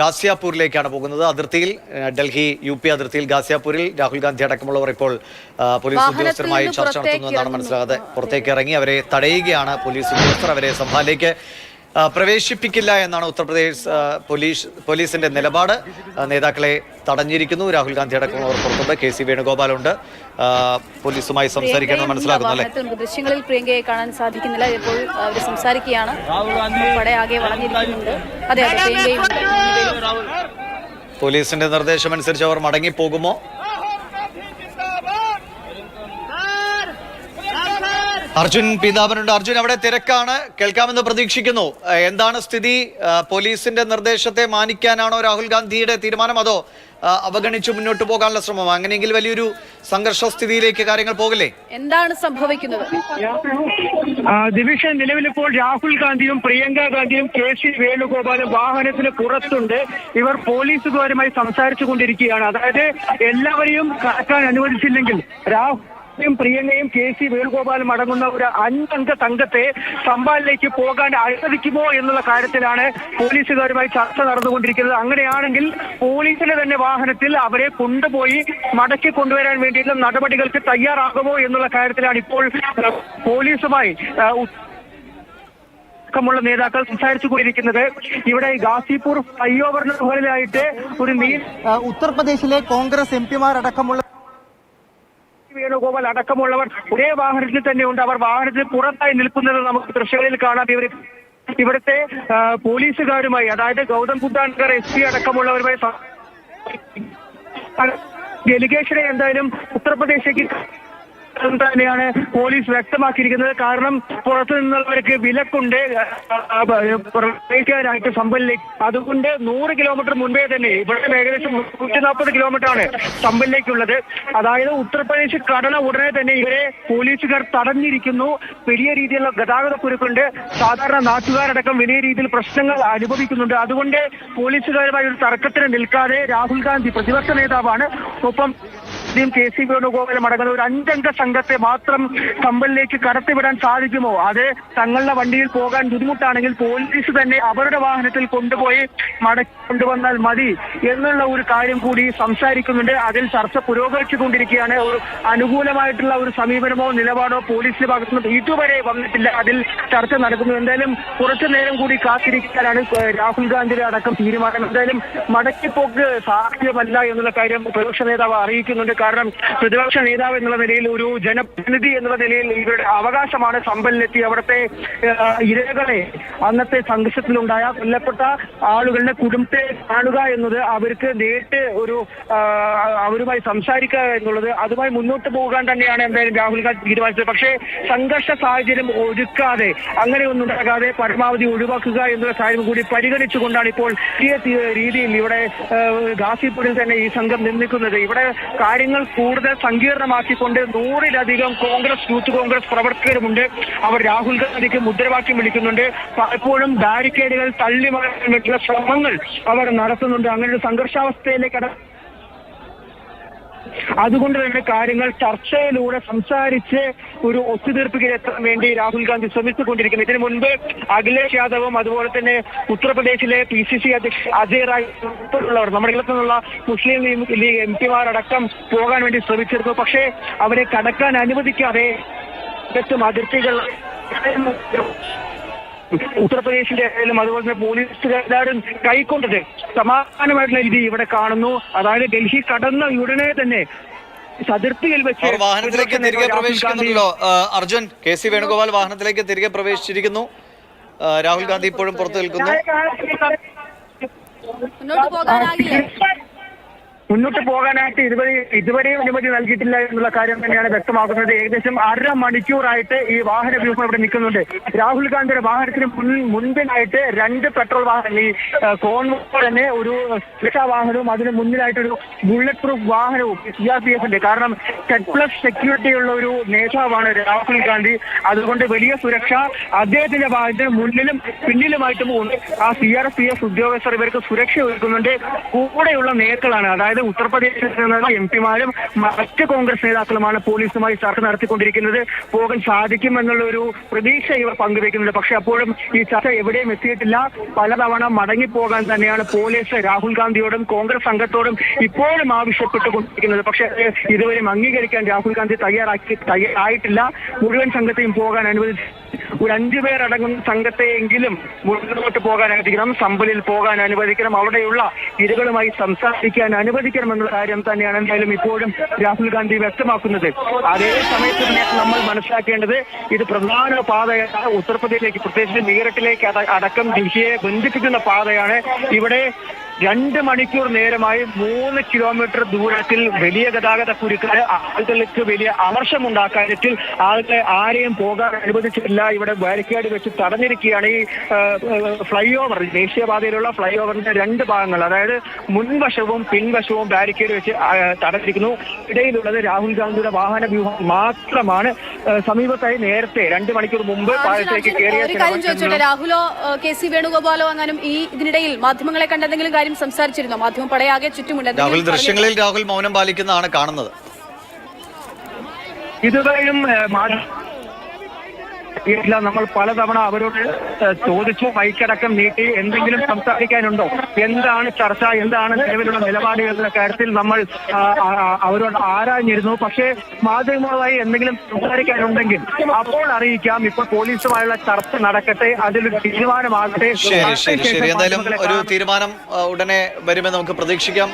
ഗാസിയാപൂരിലേക്കാണ് പോകുന്നത് അതിർത്തിയിൽ Delhi U P അതിർത്തിയിൽ ഗാസിയാപൂരിൽ രാഹുൽ ഗാന്ധി അടക്കമുള്ളവർ ഇപ്പോൾ പോലീസ് ഉദ്യോഗസ്ഥരുമായി ചർച്ച നടത്തുന്നു എന്നാണ്. മനസ്സിലാകാതെ പുറത്തേക്ക് ഇറങ്ങി അവരെ തടയുകയാണ് പോലീസ് ഉദ്യോഗസ്ഥർ അവരെ സംഭാലിലേക്ക് ആ, പ്രവേശിപ്പിക്കില്ല എന്നാണ് ഉത്തർപ്രദേശ് പോലീസ് പോലീസിന്റെ നിലപാട് നേതാക്കളെ തടഞ്ഞിരിക്കുന്നു രാഹുൽ ഗാന്ധി അടക്കമുള്ളവർ പുറത്തുണ്ട് കെ സി വേണുഗോപാലുണ്ട് പോലീസുമായി സംസാരിക്കണം മനസ്സിലാക്കുന്നു അല്ലേ ദൃശ്യങ്ങളിൽ പ്രിയങ്കയെ കാണാൻ സാധിക്കുന്നില്ല ഇപ്പോൾ അവർ സംസാരിക്കുകയാണ് പടയാകെ വളഞ്ഞിരിക്കുന്നുണ്ട് അതെ അതെ പ്രിയങ്കയും അനുസരിച്ച് അവർ പോലീസിന്റെ നിർദ്ദേശമനുസരിച്ച് അവർ മടങ്ങിപ്പോകുമോ അർജുൻ പീതാപനുണ്ട് അർജുൻ അവിടെ തിരക്കാണ്. കേൾക്കാമെന്ന് പ്രതീക്ഷിക്കുന്നു. എന്താണ് സ്ഥിതി? പോലീസിന്റെ നിർദ്ദേശത്തെ മാനിക്കാനാണോ രാഹുൽ ഗാന്ധിയുടെ തീരുമാനം? അതോ അവഗണിച്ച് മുന്നോട്ട് പോകാനുള്ള ശ്രമം? അങ്ങനെയെങ്കിൽ വലിയൊരു സംഘർഷ സ്ഥിതിയിലേക്ക് കാര്യങ്ങൾ പോകില്ലേ? എന്താണ് സംഭവിക്കുന്നത്? ദിവിഷൻ ദിവിഷ നിലവിലിപ്പോൾ രാഹുൽ ഗാന്ധിയും പ്രിയങ്ക ഗാന്ധിയും കെ സി വേണുഗോപാലും വാഹനത്തിന് പുറത്തുണ്ട്. ഇവർ പോലീസുകാരുമായി സംസാരിച്ചു കൊണ്ടിരിക്കുകയാണ്. അതായത് എല്ലാവരെയും കടക്കാൻ അനുവദിച്ചില്ലെങ്കിൽ രാഹുലും പ്രിയങ്കയും കെ സി വേണുഗോപാലും അടങ്ങുന്ന ഒരു അഞ്ചംഗ സംഘത്തെ സംഭാലിലേക്ക് പോകാൻ അനുവദിക്കുമോ എന്നുള്ള കാര്യത്തിലാണ് പോലീസുകാരുമായി ചർച്ച നടന്നുകൊണ്ടിരിക്കുന്നത്. അങ്ങനെയാണെങ്കിൽ പോലീസിന്റെ തന്നെ വാഹനത്തിൽ അവരെ കൊണ്ടുപോയി മടക്കി കൊണ്ടുവരാൻ വേണ്ടിയിട്ടുള്ള നടപടികൾക്ക് തയ്യാറാകുമോ എന്നുള്ള കാര്യത്തിലാണ് ഇപ്പോൾ പോലീസുമായി അടക്കമുള്ള നേതാക്കൾ സംസാരിച്ചു കൊണ്ടിരിക്കുന്നത്. ഇവിടെ ഗാസിപൂർ ഫ്ലൈ ഓവറിന് മുകളിലായിട്ട് ഒരു ആ, ഉത്തർപ്രദേശിലെ കോൺഗ്രസ് എം പിമാരടക്കമുള്ള വേണുഗോപാൽ അടക്കമുള്ളവർ ഒരേ വാഹനത്തിൽ തന്നെ ഉണ്ട്. അവർ വാഹനത്തിൽ പുറത്തായി നിൽക്കുന്നത് നമുക്ക് ദൃശ്യങ്ങളിൽ കാണാം. ഇവർ ഇവിടുത്തെ പോലീസുകാരുമായി അതായത് ഗൗതം ബുദ്ധാൻകർ എസ് പി അടക്കമുള്ളവരുമായി ഡെലിഗേഷനെ എന്തായാലും ഉത്തർപ്രദേശിലേക്ക് തന്നെയാണ് പോലീസ് വ്യക്തമാക്കിയിരിക്കുന്നത്. കാരണം പുറത്തു നിന്നുള്ളവർക്ക് വിലക്കുണ്ട്. പ്രവേശിക്കാനായിട്ട് സമ്പലിലേക്ക് അതുകൊണ്ട് നൂറ് കിലോമീറ്റർ മുൻപേ തന്നെ ഇവിടെ ഏകദേശം നൂറ്റി നാൽപ്പത് കിലോമീറ്റർ ആണ് സമ്പലിലേക്കുള്ളത്. അതായത് ഉത്തർപ്രദേശ് കടന ഉടനെ തന്നെ ഇവരെ പോലീസുകാർ തടഞ്ഞിരിക്കുന്നു. വലിയ രീതിയിലുള്ള ഗതാഗത കുരുക്കുണ്ട്. സാധാരണ നാട്ടുകാരടക്കം വലിയ രീതിയിൽ പ്രശ്നങ്ങൾ അനുഭവിക്കുന്നുണ്ട്. അതുകൊണ്ട് പോലീസുകാരുമായി ഒരു തർക്കത്തിന് നിൽക്കാതെ രാഹുൽ ഗാന്ധി പ്രതിപക്ഷ നേതാവാണ്. ഒപ്പം ആദ്യം കെ സി വേണുഗോപാലും അടങ്ങുന്ന ഒരു അഞ്ചംഗ സംഘത്തെ മാത്രം കമ്പലിലേക്ക് കടത്തിവിടാൻ സാധിക്കുമോ? അത് തങ്ങളുടെ വണ്ടിയിൽ പോകാൻ ബുദ്ധിമുട്ടാണെങ്കിൽ പോലീസ് തന്നെ അവരുടെ വാഹനത്തിൽ കൊണ്ടുപോയി മടക്കി കൊണ്ടുവന്നാൽ മതി എന്നുള്ള ഒരു കാര്യം കൂടി സംസാരിക്കുന്നുണ്ട്. അതിൽ ചർച്ച പുരോഗമിച്ചുകൊണ്ടിരിക്കുകയാണ്. ഒരു അനുകൂലമായിട്ടുള്ള ഒരു സമീപനമോ നിലപാടോ പോലീസിന്റെ ഭാഗത്തുനിന്ന് ഇതുവരെ വന്നിട്ടില്ല. അതിൽ ചർച്ച നടക്കുന്നു. എന്തായാലും കുറച്ചു നേരം കൂടി കാത്തിരിക്കാനാണ് രാഹുൽ ഗാന്ധിയുടെ അടക്കം തീരുമാനം. എന്തായാലും മടക്കിപ്പോക്ക് സാധ്യമല്ല എന്നുള്ള കാര്യം പ്രതിപക്ഷ നേതാവ് അറിയിക്കുന്നുണ്ട്. കാരണം പ്രതിപക്ഷ നേതാവ് എന്നുള്ള നിലയിൽ ഒരു ജനപ്രതിനിധി എന്നുള്ള നിലയിൽ ഇവരുടെ അവകാശമാണ് സമ്പലിലെത്തി അവിടുത്തെ ഇരകളെ അന്നത്തെ സംഘർഷത്തിലുണ്ടായ കൊല്ലപ്പെട്ട ആളുകളുടെ കുടുംബത്തെ കാണുക എന്നത് അവർക്ക് നേരിട്ട് ഒരു അവരുമായി സംസാരിക്കുക എന്നുള്ളത് അതുമായി മുന്നോട്ട് പോകാൻ തന്നെയാണ് എന്തായാലും രാഹുൽ ഗാന്ധി തീരുമാനിച്ചത്. പക്ഷേ സംഘർഷ സാഹചര്യം ഒരുക്കാതെ അങ്ങനെയൊന്നും ഉണ്ടാകാതെ പരമാവധി ഒഴിവാക്കുക എന്നുള്ള കാര്യം കൂടി പരിഗണിച്ചുകൊണ്ടാണ് ഇപ്പോൾ ഈ രീതിയിൽ ഇവിടെ ഗാസിപ്പൂരിൽ തന്നെ ഈ സംഘം നിർമ്മിക്കുന്നത് ഇവിടെ കാര്യങ്ങൾ കൂടുതൽ സങ്കീർണമാക്കിക്കൊണ്ട് നൂറിലധികം കോൺഗ്രസ് യൂത്ത് കോൺഗ്രസ് പ്രവർത്തകരുമുണ്ട്. അവർ രാഹുൽ ഗാന്ധിക്ക് മുദ്രാവാക്യം വിളിക്കുന്നുണ്ട്. പലപ്പോഴും ബാരിക്കേഡുകൾ തള്ളി മാറാൻ വേണ്ടിയുള്ള ശ്രമങ്ങൾ അവർ നടത്തുന്നുണ്ട്. അങ്ങനെ ഒരു സംഘർഷാവസ്ഥയിലേക്ക് അതുകൊണ്ട് തന്നെ കാര്യങ്ങൾ ചർച്ചയിലൂടെ സംസാരിച്ച് ഒരു ഒത്തുതീർപ്പിലെത്താൻ വേണ്ടി രാഹുൽ ഗാന്ധി ശ്രമിച്ചുകൊണ്ടിരിക്കുന്നു. ഇതിനു മുൻപ് അഖിലേഷ് യാദവും അതുപോലെ തന്നെ ഉത്തർപ്രദേശിലെ പി സി സി അധ്യക്ഷൻ അജയ് റായ് ഉൾപ്പെടെയുള്ളവർ നമ്മുടെ ഇടത്തു നിന്നുള്ള മുസ്ലിം ലീഗ് എം പിമാരടക്കം പോകാൻ വേണ്ടി ശ്രമിച്ചിരുന്നു. പക്ഷേ അവരെ കടക്കാൻ അനുവദിക്കാതെ അതിർത്തികൾ ഉത്തർപ്രദേശിന്റെ ആയാലും അതുപോലെ തന്നെ പോലീസുകാരും കൈക്കൊണ്ടത് സമാധാനമായിട്ടുള്ള രീതി ഇവിടെ കാണുന്നു. അതായത് ഡൽഹി കടന്ന ഉടനെ തന്നെ അതിർത്തിയിൽ വെച്ച് വാഹനത്തിലേക്ക് തിരികെ പ്രവേശിക്കുന്നുണ്ടല്ലോ. അർജുൻ കെ സി വേണുഗോപാൽ വാഹനത്തിലേക്ക് തിരികെ പ്രവേശിച്ചിരിക്കുന്നു. രാഹുൽ ഗാന്ധി ഇപ്പോഴും പുറത്തു നിൽക്കുന്നു. മുന്നോട്ട് പോകാനാകില്ലേ മുന്നോട്ട് പോകാനായിട്ട് ഇതുവരെ ഇതുവരെയും അനുമതി നൽകിയിട്ടില്ല എന്നുള്ള കാര്യം തന്നെയാണ് വ്യക്തമാക്കുന്നത് ഏകദേശം അര മണിക്കൂറായിട്ട് ഈ വാഹന വ്യൂഹം ഇവിടെ നിൽക്കുന്നുണ്ട്. രാഹുൽ ഗാന്ധിയുടെ വാഹനത്തിന് മുൻ മുൻപിലായിട്ട് രണ്ട് പെട്രോൾ വാഹനം ഈ കോൺവോ തന്നെ ഒരു സുരക്ഷാ വാഹനവും അതിന് മുന്നിലായിട്ടൊരു ബുള്ളറ്റ് പ്രൂഫ് വാഹനവും സി ആർ പി എഫിന്റെ. കാരണം ടെൻ പ്ലസ് സെക്യൂരിറ്റി ഉള്ള ഒരു നേതാവാണ് രാഹുൽ ഗാന്ധി. അതുകൊണ്ട് വലിയ സുരക്ഷ അദ്ദേഹത്തിന്റെ വാഹനത്തിന് മുന്നിലും പിന്നിലുമായിട്ടും ആ സി ആർ പി എഫ് ഉദ്യോഗസ്ഥർ ഇവർക്ക് സുരക്ഷ ഒരുക്കുന്നുണ്ട്. കൂടെയുള്ള നേതാക്കളാണ്. അതായത് അതായത് ഉത്തർപ്രദേശിൽ നിന്നുള്ള എം പിമാരും മറ്റ് കോൺഗ്രസ് നേതാക്കളുമാണ് പോലീസുമായി ചർച്ച നടത്തിക്കൊണ്ടിരിക്കുന്നത്. പോകാൻ സാധിക്കുമെന്നുള്ള ഒരു പ്രതീക്ഷ ഇവർ പങ്കുവെക്കുന്നുണ്ട്. പക്ഷെ അപ്പോഴും ഈ ചർച്ച എവിടെയും എത്തിയിട്ടില്ല. പലതവണ മടങ്ങിപ്പോകാൻ തന്നെയാണ് പോലീസ് രാഹുൽ ഗാന്ധിയോടും കോൺഗ്രസ് സംഘത്തോടും ഇപ്പോഴും ആവശ്യപ്പെട്ടുകൊണ്ടിരിക്കുന്നത്. പക്ഷേ ഇതുവരെയും അംഗീകരിക്കാൻ രാഹുൽ ഗാന്ധി തയ്യാറാക്കി തയ്യാറായിട്ടില്ല. മുഴുവൻ സംഘത്തെയും പോകാൻ അനുവദിച്ചു ഒരു അഞ്ചു പേരടങ്ങുന്ന സംഘത്തെയെങ്കിലും മുന്നോട്ട് പോകാൻ അനുവദിക്കണം സമ്പലിൽ പോകാൻ അനുവദിക്കണം അവിടെയുള്ള ഇരകളുമായി സംസാരിക്കാൻ അനുവദിക്കണം എന്നുള്ള കാര്യം തന്നെയാണ് എന്തായാലും ഇപ്പോഴും രാഹുൽ ഗാന്ധി വ്യക്തമാക്കുന്നത്. അതേ സമയത്ത് നമ്മൾ മനസ്സിലാക്കേണ്ടത് ഇത് പ്രധാന പാതയാണ്. ഉത്തർപ്രദേശിലേക്ക് പ്രത്യേകിച്ച് മീററ്റിലേക്ക് അടക്കം ദിശയെ ബന്ധിപ്പിക്കുന്ന പാതയാണ്. ഇവിടെ രണ്ട് മണിക്കൂർ നേരമായി മൂന്ന് കിലോമീറ്റർ ദൂരത്തിൽ വലിയ ഗതാഗത കുരുക്കാര് ആളുകൾക്ക് വലിയ അമർഷമുണ്ട് കാര്യത്തിൽ ആളുകളെ ആരെയും പോകാൻ അനുവദിച്ചിട്ടില്ല. ഇവിടെ ബാരിക്കേഡ് വെച്ച് തടഞ്ഞിരിക്കുകയാണ് ഈ ഫ്ലൈ ഓവർ ദേശീയപാതയിലുള്ള ഫ്ലൈ ഓവറിന്റെ രണ്ട് ഭാഗങ്ങൾ. അതായത് മുൻവശവും പിൻവശവും ബാരിക്കേഡ് വെച്ച് തടഞ്ഞിരിക്കുന്നു. ഇടയിലുള്ളത് രാഹുൽ ഗാന്ധിയുടെ വാഹന വ്യൂഹം മാത്രമാണ്. സമീപത്തായി നേരത്തെ രണ്ട് മണിക്കൂർ മുമ്പ് പാലത്തേക്ക് കയറിയ രാഹുലോ കെ. സി. വേണുഗോപാലോ അങ്ങാനും ഈ ഇതിനിടയിൽ മാധ്യമങ്ങളെ കണ്ടെന്തെങ്കിലും കാര്യം സംസാരിച്ചിരുന്നോ. മാധ്യമം പടയാകെ ചുറ്റുമുണ്ട്. രാഹുൽ ദൃശ്യങ്ങളിൽ രാഹുൽ മൗനം പാലിക്കുന്നതാണ് കാണുന്നത്. ഇതുവരെയും ഇല്ല നമ്മൾ പലതവണ അവരോട് ചോദിച്ചു മൈക്കടക്കം നീട്ടി എന്തെങ്കിലും സംസാരിക്കാനുണ്ടോ? എന്താണ് ചർച്ച? എന്താണ് നിലവിലുള്ള നിലപാടുകൾ എന്ന കാര്യത്തിൽ നമ്മൾ അവരോട് ആരാഞ്ഞിരുന്നു? പക്ഷേ മാധ്യമങ്ങളുമായി എന്തെങ്കിലും സംസാരിക്കാനുണ്ടെങ്കിൽ അപ്പോൾ അറിയിക്കാം. ഇപ്പോൾ പോലീസുമായുള്ള ചർച്ച നടക്കട്ടെ അതിലൊരു തീരുമാനമാകട്ടെ. ശരി ശരി എന്തായാലും ഒരു തീരുമാനം ഉടനെ വരുമെന്ന് നമുക്ക് പ്രതീക്ഷിക്കാം.